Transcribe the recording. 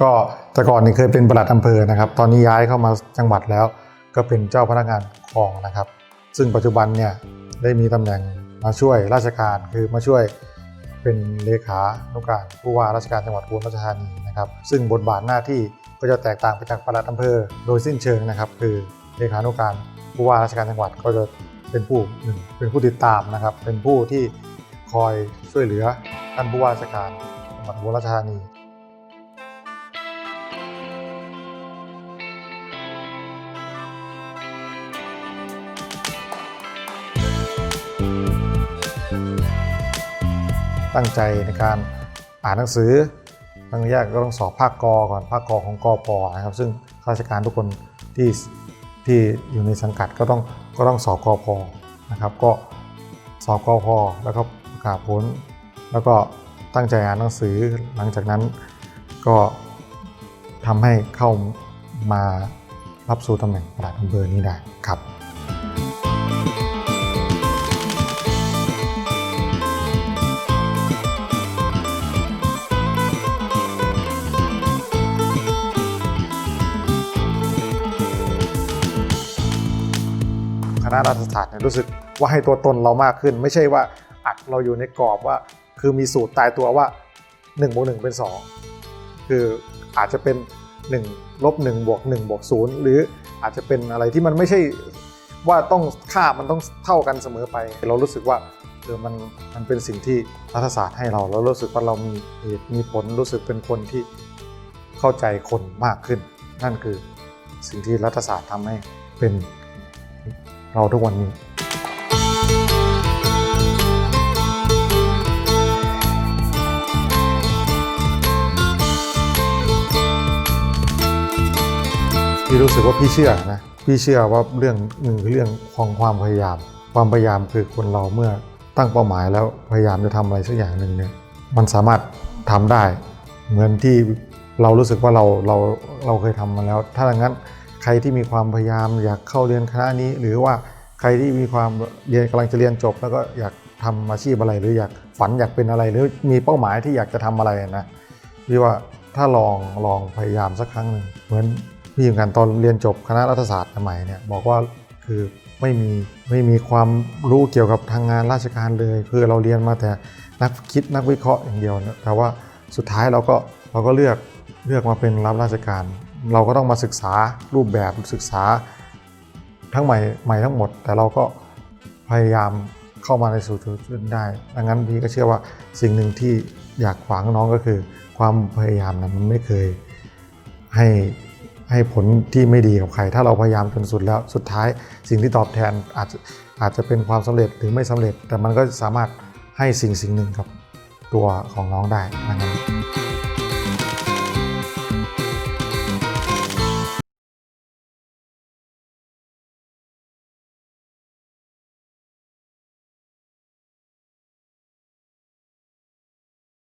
ก็แต่ก่อนนี่เคยเป็นประหลัดอำเภอนะครับ ตอนนี้ย้ายเข้ามาจังหวัดแล้ว ก็เป็นเจ้าพนักงานคลองนะครับ ซึ่งปัจจุบันเนี่ยได้มีตำแหน่งมาช่วยราชการคือมาช่วยเป็นเลขานุการผู้ว่าราชการจังหวัดอุบลราชธานีนะครับซึ่งบทบาทหน้าที่ก็จะแตกต่างไปจากประหลัดอำเภอ โดยสิ้นเชิงนะครับ คือเลขานุการผู้ว่าราชการจังหวัดก็จะเป็นผู้หนึ่งเป็นผู้ติดตามนะครับ เป็นผู้ที่คอยช่วยเหลือท่านผู้ว่าราชการจังหวัดอุบลราชธานี ตั้งใจในการอ่านหนังสือตั้งแรกก็ต้องสอบภาคกอก่อนภาคกอของกอปอนะครับ ซึ่งข้าราชการทุกคนที่ที่อยู่ในสังกัดก็ต้องก็ต้องสอบกอพอนะครับ ก็สอบกอพอแล้วก็ประกาศผล แล้วก็ตั้งใจอ่านหนังสือหลังจากนั้นก็ทำให้เข้ามารับสู่ตำแหน่งปลัดอำเภอนี้ได้ครับ ณะรัฐศาสตร์เนี่ยรู้สึกว่าให้ตัวตนเรามากขึ้น ไม่ใช่ว่าอัดเราอยู่ในกรอบว่า คือมีสูตรตายตัวว่า1บวก1เป็น 2 คืออาจจะเป็น1ลบ1บวก1บวก0หรืออาจจะเป็นอะไรที่มันไม่ใช่ว่าต้องค่ามันต้องเท่ากันเสมอไป เรารู้สึกว่าเออมันมันเป็นสิ่งที่รัฐศาสตร์ให้เราแล้วรู้สึกว่าเรามีเหตุมีผลรู้สึกเป็นคนที่เข้าใจคนมากขึ้น นั่นคือสิ่งที่รัฐศาสตร์ทำให้เป็น เราทุกวันนี้พี่รู้สึกว่าพี่เชื่อนะพี่เชื่อว่าเรื่องหนึ่งคือเรื่องของความพยายาม ความพยายามคือคนเราเมื่อตั้งเป้าหมายแล้วพยายามจะทำอะไรสักอย่างหนึ่งเนี่ยมันสามารถทำได้ เหมือนที่เรารู้สึกว่าเราเราเราเคยทำมาแล้ว ถ้าอย่างนั้น ใครที่มีความพยายามอยากเข้าเรียนคณะนี้ หรือว่าใครที่มีความเรียนกำลังจะเรียนจบ แล้วก็อยากทำอาชีพอะไรหรืออยากฝันอยากเป็นอะไร หรือมีเป้าหมายที่อยากจะทำอะไรนะพี่ว่าถ้าลองลองพยายามสักครั้งหนึ่งเหมือนพี่เหมือนกันตอนเรียนจบคณะรัฐศาสตร์ใหม่เนี่ยบอกว่าคือไม่มีไม่มีความรู้เกี่ยวกับทางงานราชการเลย คือเราเรียนมาแต่นักคิดนักวิเคราะห์อย่างเดียวนะแต่ว่าสุดท้ายเราก็เราก็เลือกเลือกมาเป็นรับราชการ เราก็ต้องมาศึกษารูปแบบศึกษาทั้งใหม่ใหม่ทั้งหมด แต่เราก็พยายามเข้ามาในสู่จุดนั้นได้ดังนั้นพี่ก็เชื่อว่าสิ่งหนึ่งที่อยากฝากน้องก็คือ ความพยายามนะมันไม่เคยให้ให้ผลที่ไม่ดีกับใคร ถ้าเราพยายามจนสุดแล้วสุดท้าย สิ่งที่ตอบแทนอาจจะอาจจะเป็นความสำเร็จหรือไม่สำเร็จ แต่มันก็สามารถให้สิ่งสิ่งหนึ่งกับตัวของน้องได้นะครับ